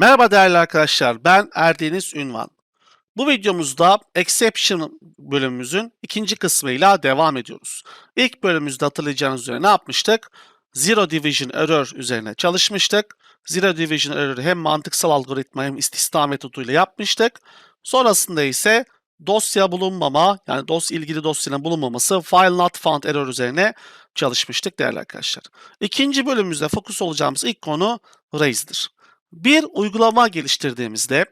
Merhaba değerli arkadaşlar, ben Erdeniz Ünvan. Bu videomuzda Exception bölümümüzün ikinci kısmıyla devam ediyoruz. İlk bölümümüzde hatırlayacağınız üzere ne yapmıştık? Zero Division Error üzerine çalışmıştık. Zero Division Error'ı hem mantıksal algoritma hem istisna metoduyla yapmıştık. Sonrasında ise dosya bulunmama, yani dos ilgili dosyanın bulunmaması, file not found error üzerine çalışmıştık değerli arkadaşlar. İkinci bölümümüzde fokus olacağımız ilk konu Rais'dir. Bir uygulama geliştirdiğimizde,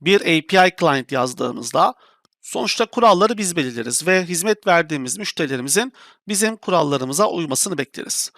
bir API client yazdığımızda sonuçta kuralları biz belirleriz ve hizmet verdiğimiz müşterilerimizin bizim kurallarımıza uymasını bekleriz.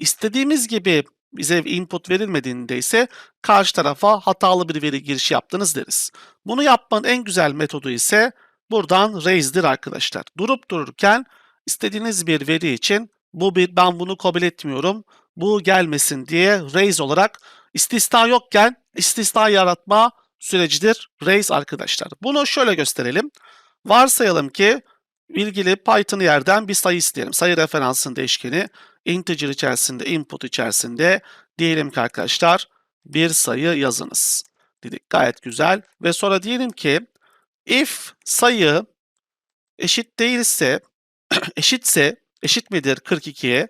İstediğimiz gibi bize input verilmediğinde ise karşı tarafa hatalı bir veri girişi yaptınız deriz. Bunu yapmanın en güzel metodu ise buradan raise'dir arkadaşlar. Durup dururken istediğiniz bir veri için bu bir ben bunu kabul etmiyorum, bu gelmesin diye raise olarak istisna yokken istisna yaratma sürecidir raise arkadaşlar. Bunu şöyle gösterelim. Varsayalım ki ilgili Python yerden bir sayı isteyelim. Sayı referansın değişkeni integer içerisinde, input içerisinde diyelim ki arkadaşlar bir sayı yazınız. Dedik gayet güzel. Ve sonra diyelim ki if sayı eşit değilse, eşitse, eşit midir 42'ye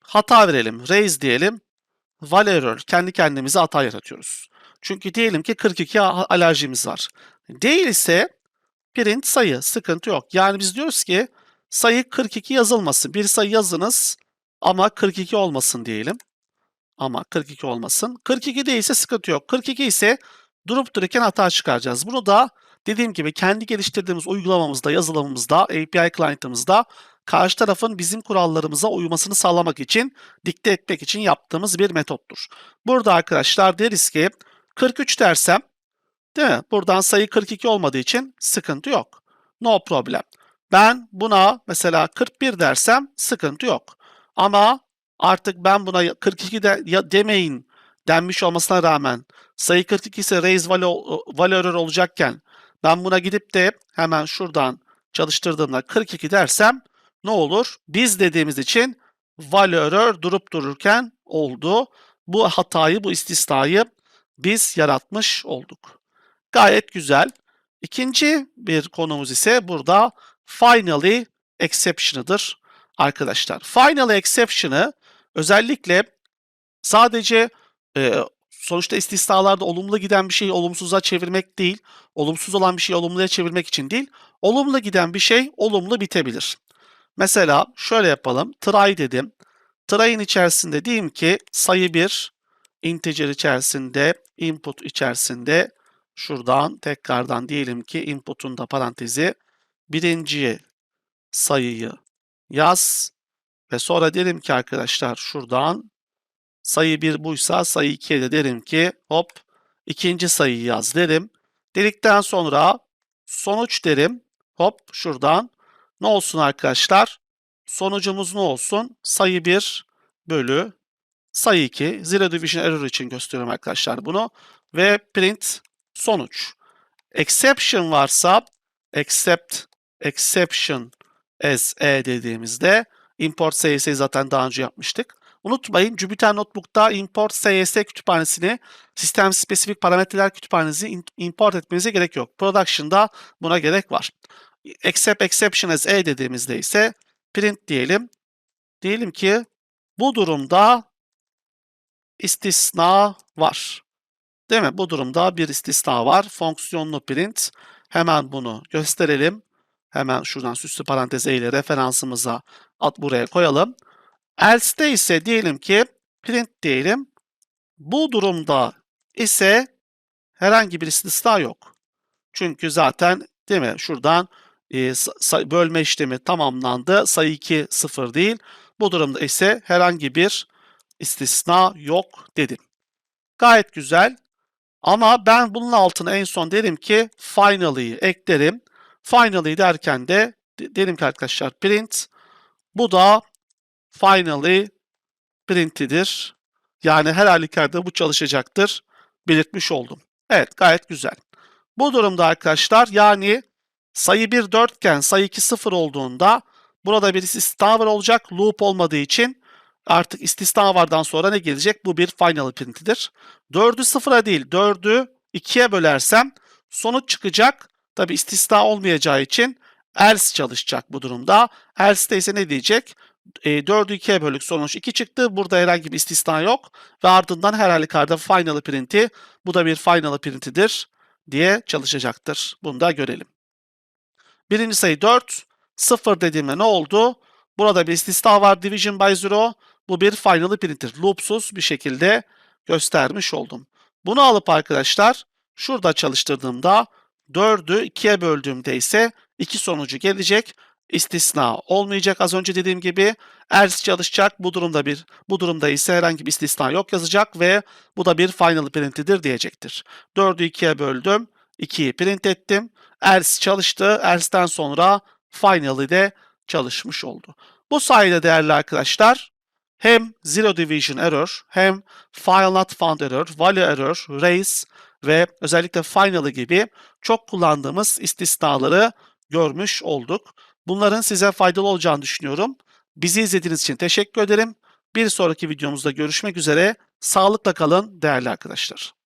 hata verelim, raise diyelim. Val kendi kendimize hata yaratıyoruz. Çünkü diyelim ki 42 alerjimiz var. Değilse print sayı, sıkıntı yok. Yani biz diyoruz ki sayı 42 yazılmasın. Bir sayı yazınız ama 42 olmasın diyelim. Ama 42 olmasın. 42 değilse sıkıntı yok. 42 ise durup dururken hata çıkaracağız. Bunu da dediğim gibi kendi geliştirdiğimiz uygulamamızda, yazılımımızda, API client'ımızda karşı tarafın bizim kurallarımıza uymasını sağlamak için, dikte etmek için yaptığımız bir metottur. Burada arkadaşlar deriz ki 43 dersem, değil mi? Buradan sayı 42 olmadığı için sıkıntı yok. No problem. Ben buna mesela 41 dersem sıkıntı yok. Ama artık ben buna 42 de, ya demeyin denmiş olmasına rağmen sayı 42 ise raise value, value olacakken ben buna gidip de hemen şuradan çalıştırdığımda 42 dersem ne olur? Biz dediğimiz için value error durup dururken oldu. Bu hatayı, bu istisnayı biz yaratmış olduk. Gayet güzel. İkinci bir konumuz ise burada finally exception'ıdır arkadaşlar. Finally exception'ı özellikle sadece e, sonuçta istisnalarda olumlu giden bir şeyi olumsuza çevirmek değil, olumsuz olan bir şeyi olumluya çevirmek için değil, olumlu giden bir şey olumlu bitebilir. Mesela şöyle yapalım. Try dedim. Try'in içerisinde diyeyim ki sayı 1 integer içerisinde, input içerisinde şuradan tekrardan diyelim ki input'un da parantezi birinci sayıyı yaz ve sonra derim ki arkadaşlar şuradan sayı 1 buysa sayı 2'ye de derim ki hop ikinci sayıyı yaz derim. Dedikten sonra sonuç derim. Hop şuradan ne olsun arkadaşlar? Sonucumuz ne olsun? Sayı 1 bölü sayı 2. Zero division error için gösteriyorum arkadaşlar bunu. Ve print sonuç. Exception varsa except exception as e dediğimizde import CS'yi zaten daha önce yapmıştık. Unutmayın Jupyter Notebook'ta import CS kütüphanesini sistem spesifik parametreler kütüphanenizi import etmenize gerek yok. Production'da buna gerek var. Except exception as e dediğimizde ise print diyelim. Diyelim ki bu durumda istisna var. Değil mi? Bu durumda bir istisna var. Fonksiyonlu print. Hemen bunu gösterelim. Hemen şuradan süslü parantez ile referansımıza at buraya koyalım. Else'de ise diyelim ki print diyelim. Bu durumda ise herhangi bir istisna yok. Çünkü zaten değil mi? Şuradan e, bölme işlemi tamamlandı. Sayı 2 sıfır değil. Bu durumda ise herhangi bir istisna yok dedim. Gayet güzel. Ama ben bunun altına en son derim ki finally'yi eklerim. Finally derken de derim ki arkadaşlar print. Bu da finally print'idir. Yani her halükarda bu çalışacaktır. Belirtmiş oldum. Evet gayet güzel. Bu durumda arkadaşlar yani sayı 1 4 iken sayı 2 0 olduğunda burada bir istisna var olacak. Loop olmadığı için artık istisna vardan sonra ne gelecek? Bu bir final printidir. 4'ü sıfıra değil 4'ü 2'ye bölersem sonuç çıkacak. Tabi istisna olmayacağı için else çalışacak bu durumda. Else'de ise ne diyecek? E, 4'ü 2'ye bölük sonuç 2 çıktı. Burada herhangi bir istisna yok. Ve ardından her halükarda final printi bu da bir final printidir diye çalışacaktır. Bunu da görelim. Birinci sayı 4. 0 dediğimde ne oldu? Burada bir istisna var division by zero. Bu bir final printer. Loopsuz bir şekilde göstermiş oldum. Bunu alıp arkadaşlar şurada çalıştırdığımda 4'ü 2'ye böldüğümde ise 2 sonucu gelecek. İstisna olmayacak az önce dediğim gibi. Else çalışacak. Bu durumda bir bu durumda ise herhangi bir istisna yok yazacak ve bu da bir final printidir diyecektir. 4'ü 2'ye böldüm. 2'yi print ettim. Else çalıştı. Else'den sonra final'i de çalışmış oldu. Bu sayede değerli arkadaşlar hem zero division error hem file not found error, value error, race ve özellikle final'ı gibi çok kullandığımız istisnaları görmüş olduk. Bunların size faydalı olacağını düşünüyorum. Bizi izlediğiniz için teşekkür ederim. Bir sonraki videomuzda görüşmek üzere. Sağlıkla kalın değerli arkadaşlar.